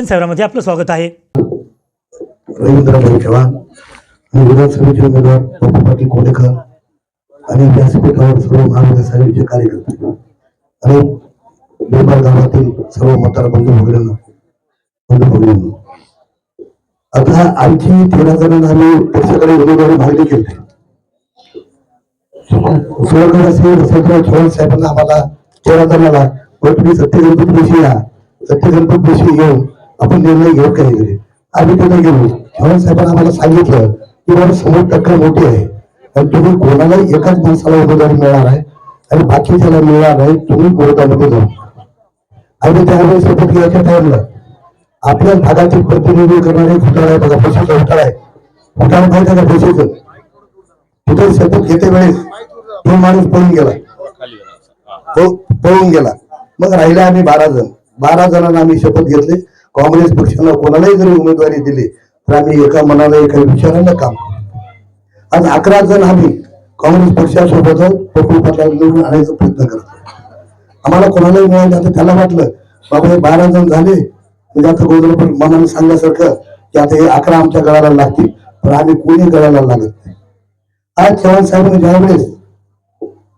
जनसेवामध्ये आपलं स्वागत आहे. रवींद्रभाई चव्हाण मी विधानसभेचे उमेदवार बापू पाटील कोलेकर आणि व्यासपीठावर सर्व महाविकास आघाडीचे कार्यकर्ते. आणि बेबार गावातील सर्व मतदार बंधू भगिनींना बंधू भगिनींना. आता आणखी तेरा जणांना आम्ही पक्षाकडे उमेदवारी मागणी केली. सुरकर असेल वसंतराव चव्हाण साहेबांना आम्हाला तेरा जणांना वर तुम्ही सत्य गणपती दिवशी या सत्य गणपती दिवशी येऊन आपण निर्णय घेऊ काहीतरी आम्ही निर्णय नाही गेलो साहेबांना आम्हाला सांगितलं की बाबा समोर टक्कर मोठी आहे. आणि तुम्ही कोणालाही एकाच माणसाला उमेदवारी मिळणार आहे आणि बाकी त्याला मिळणार नाही तुम्ही कोर्टामध्ये जाऊ आणि त्यावेळेस शपथ घ्यायच्या टाइमला आपल्या भागाचे प्रतिनिधी करणारे घोटाळा आहे बघा पैशाचा घोटाळा आहे घोटाळा माहिती का पैशाचं तिथे शपथ घेते वेळेस तो माणूस पळून गेला. तो पळून गेला. मग राहिला आम्ही बारा जण. बारा जणांना आम्ही शपथ घेतली. काँग्रेस पक्षानं कोणालाही जरी उमेदवारी दिली तर आम्ही एका मनाला एका विचारानं काम आज अकरा जण आम्ही काँग्रेस पक्षासोबत पप्पू निवडून आणायचा प्रयत्न करतो आम्हाला कोणालाही मिळालं आता त्याला वाटलं बाबा हे बारा जण झाले म्हणजे आता गोंधळ मनाने सांगण्यासारखं की आता हे अकरा आमच्या गळाला लागतील पण आम्ही कोणी गळाला लागत नाही. आज चव्हाण साहेबांनी ज्यावेळेस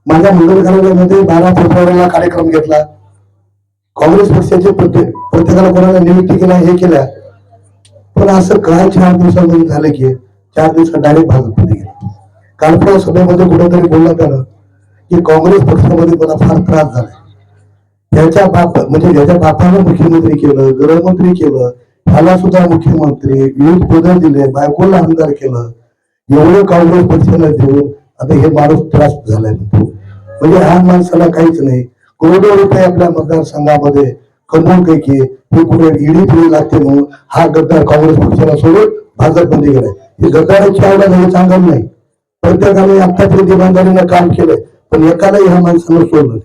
माझ्या मंगल कार्यालयामध्ये बारा फेब्रुवारीला कार्यक्रम घेतला काँग्रेस पक्षाचे प्रत्येकाला कोणाला नियुक्ती केल्या हे केल्या. पण असं काय चार दिवसामध्ये झालं की चार दिवसात डायरेक्ट भाजपमध्ये गेले? कालपुरा सभेमध्ये कुठेतरी बोलण्यात आलं की काँग्रेस पक्षामध्ये मला फार त्रास झालाय. त्याच्या बाप म्हणजे ज्याच्या बापानं मुख्यमंत्री केलं गृहमंत्री केलं ह्याला सुद्धा मुख्यमंत्री विविध पदं दिले बायकोला आमदार केलं एवढं काँग्रेस पक्षाला देऊन आता हे माणूस त्रास झालाय. म्हणजे ह्या माणसाला काहीच नाही. करोडो रुपये आपल्या मतदारसंघामध्ये कमवून काही हे कुठे ईडी पुढे लागते म्हणून हा गद्दार काँग्रेस पक्षाला सोडून भाजपमध्ये गेलाय. हे गद्दाराची आवड हे चांगलं नाही. प्रत्येकाने आतापर्यंत इमानदारीनं काम केलंय पण एकालाही ह्या माणसानं सोडलं नाही.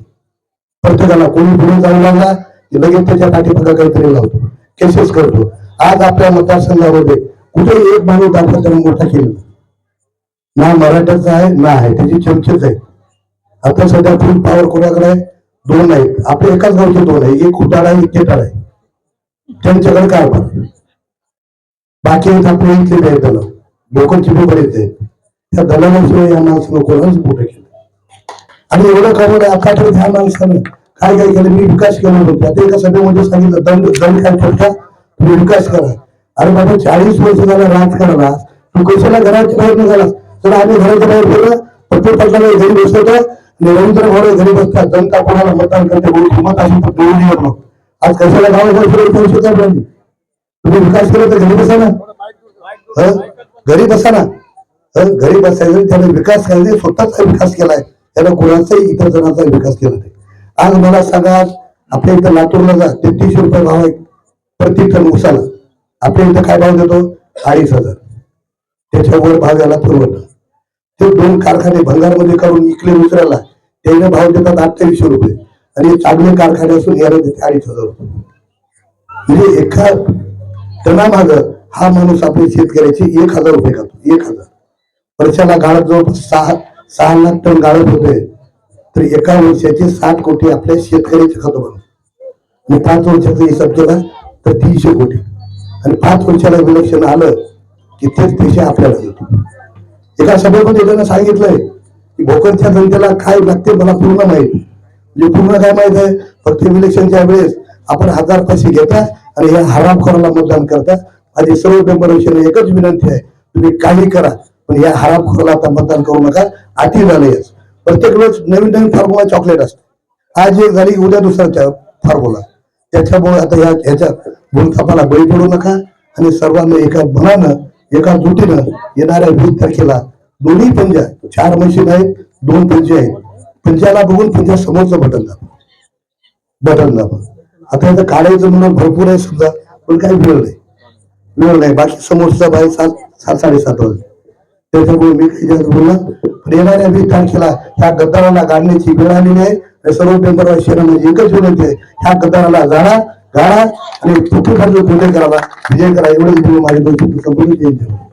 प्रत्येकाला कोणी पुढे जाऊ लागला की लगेच त्याच्या पाठीमागा काहीतरी लावतो. केसेस करतो. आज आपल्या मतदारसंघामध्ये कुठे एक माणूस दाखल त्याने मोठा केला ना मराठ्याचा आहे ना आहे. त्याची चर्चेच आहे. आता सध्या फुल पॉवर कोणाकडे आहे? दोन नाही आपले एकाच गावचे दोन आहे. एक खुटाळा आहे एक केटाळा आहे. त्यांच्याकडे काय पण बाकी आहेत आपले इथले नाही दल लोकांची बी येते. त्या दलालाशिवाय या माणसं लोकांनाच मोठं केलं. आणि एवढं करून आता तर ह्या माणसानं काय काय केलं? मी विकास केला होतो. आता एका सभेमध्ये सांगितलं दंड दंड काय ठरता तुम्ही विकास करा. अरे बाबा चाळीस वर्ष झाला राज राजकारणाला तू कशाला घराच्या बाहेर निघाला? तर आम्ही घराच्या बाहेर गेलं. प्रत्येक पक्षाला घरी बसवता निरंतर घोडे घरी बसतात जनता कोणाला मतदान करते बोलू मत असेल तर निवडून येऊ आज कशाला गावावर फिरत करू शकत नाही तुम्ही विकास केला तर घरी बसा ना. घरी बसा ना. घरी बसायचं त्याने विकास करायचा स्वतःचा विकास केलाय. त्याला कोणाचाही इतर जणांचा विकास केला नाही. आज मला सांगा आपल्या इथं लातूरला जा तेहतीसशे रुपये भाव आहे. प्रति टन उसाला. आपल्या इथं काय भाव देतो? अडीच हजार. त्याच्यावर भाव याला पुरवठा. ते दोन कारखाने भंगारमध्ये काढून इकले दुसऱ्याला त्याने भाव देतात अठ्ठावीसशे रुपये. आणि हे चांगले कारखाने असून याला देते अडीच हजार रुपये. म्हणजे एका टनामाग हा माणूस आपल्या शेतकऱ्याचे एक हजार रुपये खातो एक हजार. वर्षाला गाळत जवळपास सहा सहा लाख टन गाळत होते तर एका वर्षाचे साठ कोटी आपल्या शेतकऱ्याचे खातो माणूस आणि पाच वर्षाचा हिसाब केला तर तीनशे कोटी. आणि पाच वर्षाला विलक्षण आलं की तेच पैसे आपल्याला देतो. एका सभेमध्ये एकानं सांगितलंय की भोकरच्या जनतेला काय लागते मला पूर्ण माहीत. म्हणजे पूर्ण काय माहीत आहे? फक्त इलेक्शनच्या वेळेस आपण हजार पैसे घेता आणि या हरामखोराला मतदान करता. माझी सर्व मेंबरविषयी एकच विनंती आहे तुम्ही काही करा पण या हरामखोराला आता मतदान करू नका. अति झाले प्रत्येक वेळेस नवीन नवीन फॉर्म्युला चॉकलेट असते आज एक झाली उद्या दुसरा फॉर्म्युला त्याच्यामुळे आता या ह्याच्या भूलथापाला बळी पडू नका. आणि सर्वांना एका मनानं एका जुटीनं येणाऱ्या वीस तारखेला दोन्ही पंजा चार मशीन आहेत दोन पंजे आहेत. पंजाला बघून पंजा समोरचं बटन दाबा. बटन दाबा. आता इथं काढायचं म्हणून भरपूर आहे समजा पण काही वेळ नाही. वेळ नाही. बाकी समोरचा बाई सात सात साडेसात वाजले. त्याच्यामुळे मी काही जास्त बोलला पण येणाऱ्या वीस तारखेला ह्या गद्दाराला गाडण्याची वेळ आलेली आहे. आणि सर्व पेपर म्हणजे एकच विनंती आहे. ह्या गद्दाराला जाणा गाडा आणि कुठे पूजे करायला विजय करा एवढं माझे दोन संपूर्ण